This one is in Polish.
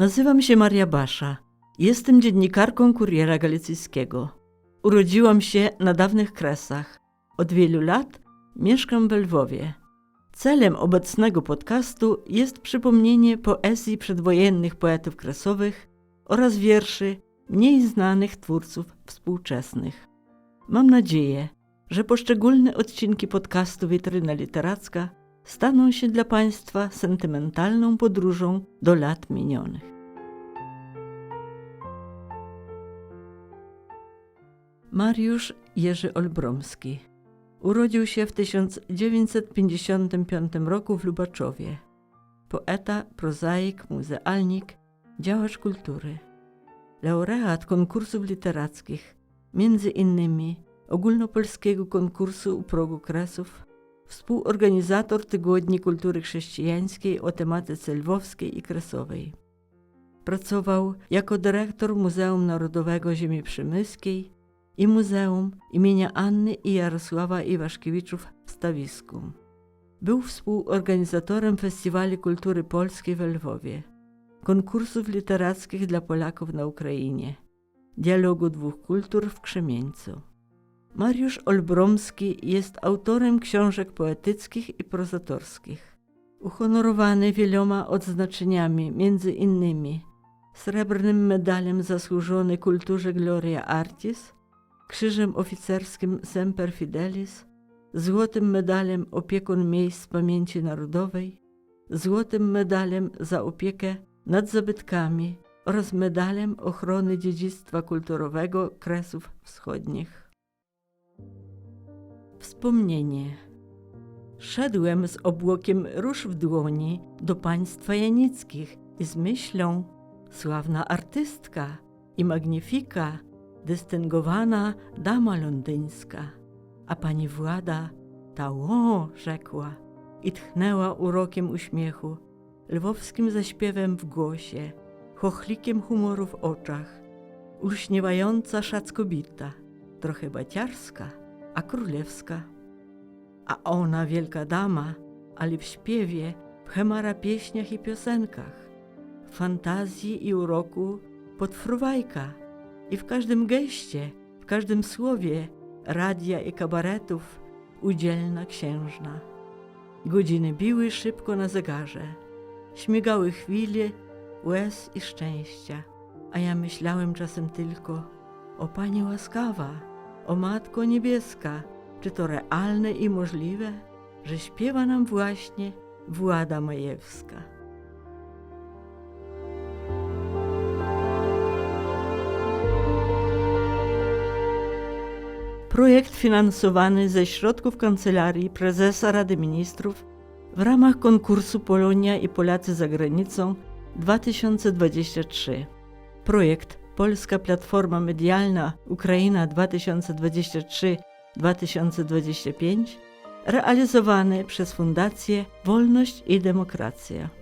Nazywam się Maria Basza. Jestem dziennikarką Kuriera Galicyjskiego. Urodziłam się na dawnych Kresach. Od wielu lat mieszkam w Lwowie. Celem obecnego podcastu jest przypomnienie poezji przedwojennych poetów kresowych oraz wierszy mniej znanych twórców współczesnych. Mam nadzieję, że poszczególne odcinki podcastu Witryna Literacka staną się dla Państwa sentymentalną podróżą do lat minionych. Mariusz Jerzy Olbromski urodził się w 1955 roku w Lubaczowie. Poeta, prozaik, muzealnik, działacz kultury. Laureat konkursów literackich, między innymi ogólnopolskiego konkursu u progu Kresów, współorganizator Tygodni Kultury Chrześcijańskiej o tematyce lwowskiej i kresowej. Pracował jako dyrektor Muzeum Narodowego Ziemi Przemyskiej i Muzeum imienia Anny i Jarosława Iwaszkiewiczów w Stawisku. Był współorganizatorem Festiwali Kultury Polskiej w Lwowie, konkursów literackich dla Polaków na Ukrainie, dialogu dwóch kultur w Krzemieńcu. Mariusz Olbromski jest autorem książek poetyckich i prozatorskich. Uhonorowany wieloma odznaczeniami, między innymi srebrnym medalem zasłużony kulturze Gloria Artis, krzyżem oficerskim Semper Fidelis, złotym medalem opiekun miejsc pamięci narodowej, złotym medalem za opiekę nad zabytkami oraz medalem ochrony dziedzictwa kulturowego Kresów Wschodnich. Wspomnienie. Szedłem z obłokiem róż w dłoni do państwa Janickich i z myślą sławna artystka i magnifika, dystyngowana dama londyńska. A pani Włada ta ło, rzekła i tchnęła urokiem uśmiechu, lwowskim zaśpiewem w głosie, chochlikiem humoru w oczach, uśniewająca szackobita, trochę baciarska, a królewska. A ona, wielka dama, ale w śpiewie, w chemara pieśniach i piosenkach, w fantazji i uroku podfruwajka i w każdym geście, w każdym słowie radia i kabaretów udzielna księżna. Godziny biły szybko na zegarze, śmigały chwile łez i szczęścia, a ja myślałem czasem tylko o Pani łaskawa, o Matko Niebieska, czy to realne i możliwe, że śpiewa nam właśnie Włada Majewska. Projekt finansowany ze środków Kancelarii Prezesa Rady Ministrów w ramach konkursu Polonia i Polacy za granicą 2023. Projekt Polska Platforma Medialna Ukraina 2023-2025 realizowany przez Fundację Wolność i Demokracja.